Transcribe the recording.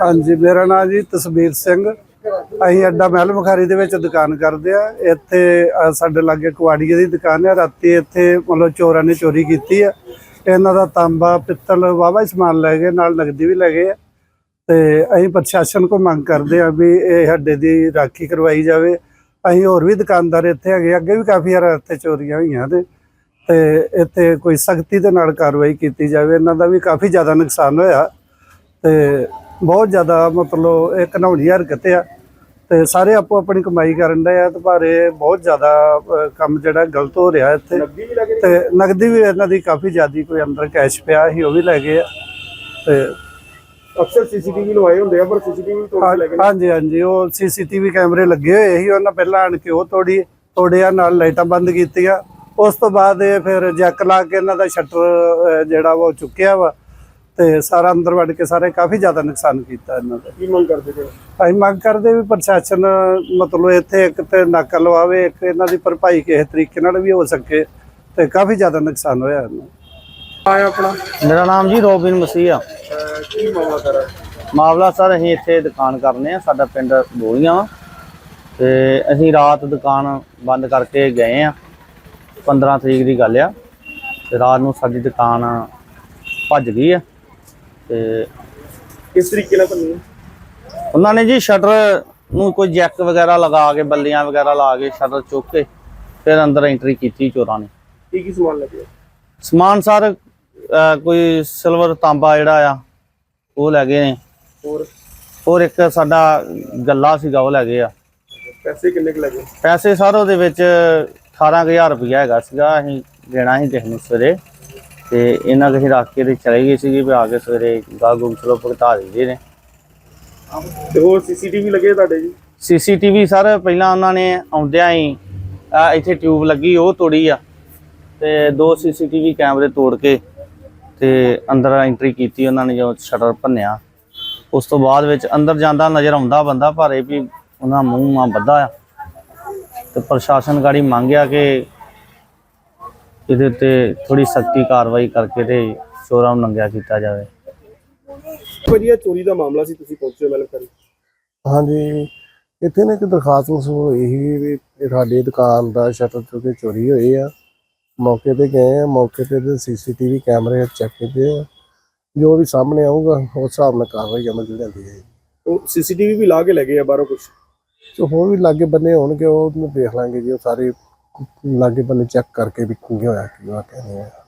ਹਾਂਜੀ, ਮੇਰਾ ਨਾਮ ਜੀ ਤਸਵੀਰ ਸਿੰਘ। ਅਸੀਂ ਅੱਡਾ ਮਹਿਲ ਮੁਖਾਰੀ ਦੇ ਵਿੱਚ ਦੁਕਾਨ ਕਰਦੇ ਆ। ਇੱਥੇ ਸਾਡੇ ਲਾਗੇ ਕੁਆੜੀਏ ਦੀ ਦੁਕਾਨ ਹੈ ਰਾਤੀ ਇੱਥੇ ਮਤਲਬ ਚੋਰਾਂ ਨੇ ਚੋਰੀ ਕੀਤੀ ਆ। ਇਹਨਾਂ ਦਾ ਤਾਂਬਾ, ਪਿੱਤਲ ਵਾਵਾ ਸਮਾਨ ਲੈ ਗਏ, ਨਾਲ ਨਗਦੀ ਵੀ ਲੈ ਗਏ ਆ। ਤੇ ਅਸੀਂ ਪ੍ਰਸ਼ਾਸਨ ਕੋਲ ਮੰਗ ਕਰਦੇ ਆ ਵੀ ਇਹ ਸਾਡੇ ਦੀ ਰਾਖੀ ਕਰਵਾਈ ਜਾਵੇ। ਅਸੀਂ ਹੋਰ ਵੀ ਦੁਕਾਨਦਾਰ ਇੱਥੇ ਹੈਗੇ ਅੱਗੇ ਵੀ ਕਾਫੀ ਵਾਰ ਇੱਥੇ ਚੋਰੀਆਂ ਹੋਈਆਂ ਨੇ। ਤੇ ਇੱਥੇ ਕੋਈ ਸਖਤੀ ਦੇ ਨਾਲ ਕਾਰਵਾਈ ਕੀਤੀ ਜਾਵੇ। ਇਹਨਾਂ ਦਾ ਵੀ ਕਾਫੀ ਜ਼ਿਆਦਾ ਨੁਕਸਾਨ ਹੋਇਆ। ਤੇ ਬਹੁਤ ਜ਼ਿਆਦਾ ਮਤਲਬ ਇਹ ਘਨਾਉਣੀ ਹਰਕਤ ਆ। ਤੇ ਸਾਰੇ ਆਪੋ ਆਪਣੀ ਕਮਾਈ ਕਰਨ ਦੇ ਆ ਤੇ ਪਰ ਇਹ ਬਹੁਤ ਜ਼ਿਆਦਾ ਅ, ਕੰਮ ਜਿਹੜਾ ਗਲਤ ਹੋ ਰਿਹਾ ਇੱਥੇ। ਤੇ ਨਗਦੀ ਵੀ ਇਹਨਾਂ ਦੀ ਕਾਫੀ ਜ਼ਿਆਦੀ ਕੋਈ ਅੰਦਰ ਕੈਸ਼ ਪਿਆ ਸੀ ਉਹ ਵੀ ਲੈ ਗਏ ਆ। ਤੇ ਅਕਸਰ ਸੀਸੀਟੀਵੀ ਲਵਾਏ ਹੁੰਦੇ ਆ ਪਰ ਸੀਸੀਟੀਵੀ ਤੋੜ ਕੇ ਲੈ ਗਏ ਨੇ। ਹਾਂਜੀ ਹਾਂਜੀ ਉਹ ਸੀਸੀਟੀਵੀ ਕੈਮਰੇ ਲੱਗੇ ਹੋਏ ਸੀ ਉਹਨਾਂ ਪਹਿਲਾਂ ਆਣ ਕੇ ਉਹ ਤੋੜੀ ਤੋੜਿਆ ਨਾਲ ਲਾਈਟਾਂ ਬੰਦ ਕੀਤੀਆਂ। ਉਸ ਤੋਂ ਬਾਅਦ ਇਹ ਫਿਰ ਜੈਕ ਲਾ ਕੇ ਇਹਨਾਂ ਦਾ ਸ਼ਟਰ ਜਿਹੜਾ ਵਾ ਉਹ ਚੁੱਕਿਆ ਵਾ। ਤੇ ਸਾਰਾ ਅੰਦਰ ਵੜ ਕੇ ਸਾਰੇ ਕਾਫੀ ਜ਼ਿਆਦਾ ਨੁਕਸਾਨ ਕੀਤਾ ਇਹਨਾਂ ਦਾ। ਕੀ ਮੰਗ ਕਰਦੇ ਹੋ? ਅਸੀਂ ਮੰਗ ਕਰਦੇ ਵੀ ਪ੍ਰਸ਼ਾਸਨ ਮਤਲਬ ਇੱਥੇ ਇੱਕ ਤੇ ਨਾਕਾ ਲਵਾਵੇ ਇੱਕ ਇਹਨਾਂ ਦੀ ਭਰਪਾਈ ਕਿਸੇ ਤਰੀਕੇ ਨਾਲ ਵੀ ਹੋ ਸਕੇ ਤੇ ਕਾਫੀ ਜ਼ਿਆਦਾ ਨੁਕਸਾਨ ਹੋਇਆ ਇਹਨਾਂ ਆਇਆ ਆਪਣਾ? ਮੇਰਾ ਨਾਮ ਜੀ ਰੋਬਿਨ ਮਸੀਹ। ਆ ਕੀ ਮਾਮਲਾ ਸਰ? ਮਾਮਲਾ ਸਰ ਅਸੀਂ ਇੱਥੇ ਦੁਕਾਨ ਕਰਨੇ ਆ ਸਾਡਾ ਪਿੰਡ ਬੋਲੀਆਂ ਵਾ। ਤੇ ਅਸੀਂ ਰਾਤ ਦੁਕਾਨ ਬੰਦ ਕਰਕੇ ਗਏ ਆ 15 ਤਰੀਕ ਦੀ ਗੱਲ ਆ। ਤੇ ਰਾਤ ਨੂੰ ਸਾਡੀ ਦੁਕਾਨ ਭੱਜ ਗਈ ਆ। ਤੇ ਕਿਸ ਤਰੀਕੇ ਨਾਲ ਹੈ ਉਹਨਾਂ ਨੇ ਜੀ ਸ਼ਟਰ ਨੂੰ ਕੋਈ ਜੈਕ ਵਗੈਰਾ ਲਗਾ ਕੇ ਬੱਲੀਆਂ ਵਗੈਰਾ ਲਾ ਕੇ ਸ਼ਟਰ ਚੁੱਕ ਕੇ ਫਿਰ ਅੰਦਰ ਐਂਟਰੀ ਕੀਤੀ ਚੋਰਾਂ ਨੇ। ਕੀ ਕੀ ਸਮਾਨ ਲੱਗਿਆ ਸਮਾਨ ਸਰ ਕੋਈ ਸਿਲਵਰ ਤਾਂਬਾ ਜਿਹੜਾ ਆ ਉਹ ਲੈ ਗਏ ਨੇ। ਹੋਰ? ਹੋਰ ਇੱਕ ਸਾਡਾ ਗੱਲਾ ਸੀਗਾ ਉਹ ਲੈ ਗਏ ਆ। ਪੈਸੇ ਕਿੰਨੇ ਕੁ ਲੱਗੇ? ਪੈਸੇ ਸਰ ਉਹਦੇ ਵਿੱਚ 18000 ਰੁਪਇਆ ਹੈਗਾ ਸੀਗਾ ਅਸੀਂ ਦੇਣਾ ਸੀ ਕਿਸੇ ਨੂੰ ਸਵੇਰੇ। ਤੇ ਇਹਨਾਂ ਕਿਸੇ ਰੱਖ ਕੇ ਤੇ ਚਲੇ ਗਏ ਸੀਗੇ ਵੀ ਆ ਕੇ ਸਵੇਰੇ ਗਾਗੂ ਚਲੋ ਭੁਗਤਾ ਦਿੰਦੇ ਨੇ। ਤੇ ਹੋਰ ਸੀਸੀਟੀਵੀ ਲੱਗੇ ਤੁਹਾਡੇ ਜੀ? ਸੀਸੀਟੀਵੀ ਸਰ ਪਹਿਲਾਂ ਉਹਨਾਂ ਨੇ ਆਉਂਦਿਆਂ ਹੀ ਇੱਥੇ ਟਿਊਬ ਲੱਗੀ ਉਹ ਤੋੜੀ ਆ। ਤੇ ਦੋ ਸੀਸੀਟੀਵੀ ਕੈਮਰੇ ਤੋੜ ਕੇ ਤੇ ਅੰਦਰ ਐਂਟਰੀ ਕੀਤੀ ਉਹਨਾਂ ਨੇ ਜੋ ਸ਼ਟਰ ਭੰਨਿਆ। ਉਸ ਤੋਂ ਬਾਅਦ ਵਿੱਚ ਅੰਦਰ ਜਾਂਦਾ ਨਜ਼ਰ ਆਉਂਦਾ ਬੰਦਾ ਪਰ ਇਹ ਵੀ ਉਹਨਾਂ ਮੂੰਹ ਮਾ ਬੱਧਾ ਆ। ਤੇ ਪ੍ਰਸ਼ਾਸਨ ਗਾੜੀ ਮੰਗਿਆ ਕਿ ਇਹਦੇ ਉੱਤੇ ਥੋੜੀ ਸਖਤੀ ਕਾਰਵਾਈ ਕਰਕੇ ਤੇ ਚੋਰਾਂ ਨੂੰ ਨੰਗਿਆ ਕੀਤਾ ਜਾਵੇ। ਵਧੀਆ ਚੋਰੀ ਦਾ ਮਾਮਲਾ ਸੀ ਤੁਸੀਂ ਪਹੁੰਚੇ ਮੈਲਮ ਕਰੀ ਹਾਂਜੀ ਇੱਥੇ ਨਾ ਇੱਕ ਦਰਖਾਸਤ ਮਸੂਲ ਹੋਈ ਸੀ ਵੀ ਸਾਡੀ ਦੁਕਾਨ ਦਾ ਸ਼ਟਰ ਚੋਂ ਕੇ ਚੋਰੀ ਹੋਈ ਆ। ਮੌਕੇ ਤੇ ਗਏ ਆ ਮੌਕੇ ਤੇ ਤੇ ਸੀਸੀਟੀਵੀ ਕੈਮਰੇ ਚੈੱਕ ਕੀਤੇ ਆ। ਜੋ ਵੀ ਸਾਹਮਣੇ ਆਊਗਾ ਉਸ ਹਿਸਾਬ ਨਾਲ ਕਾਰਵਾਈ ਅਮਲ ਚ ਲਿਆਂਦੀ ਹੈ ਉਹ ਸੀਸੀਟੀਵੀ ਵੀ ਲਾ ਕੇ ਲੈ ਗਏ ਆ ਬਾਹਰੋਂ ਕੁਝ ਸੋ ਹੋਰ ਵੀ ਲਾਗੇ ਬੰਨੇ ਹੋਣਗੇ ਉਹ ਦੇਖ ਲਾਂਗੇ ਜੀ ਉਹ ਸਾਰੇ ਲਾਗੇ ਬੰਨੇ ਚੈੱਕ ਕਰਕੇ ਵੀ ਕੀ ਹੋਇਆ ਕੀ ਵਾਕਿਆ ਨਹੀਂ ਹੋਇਆ।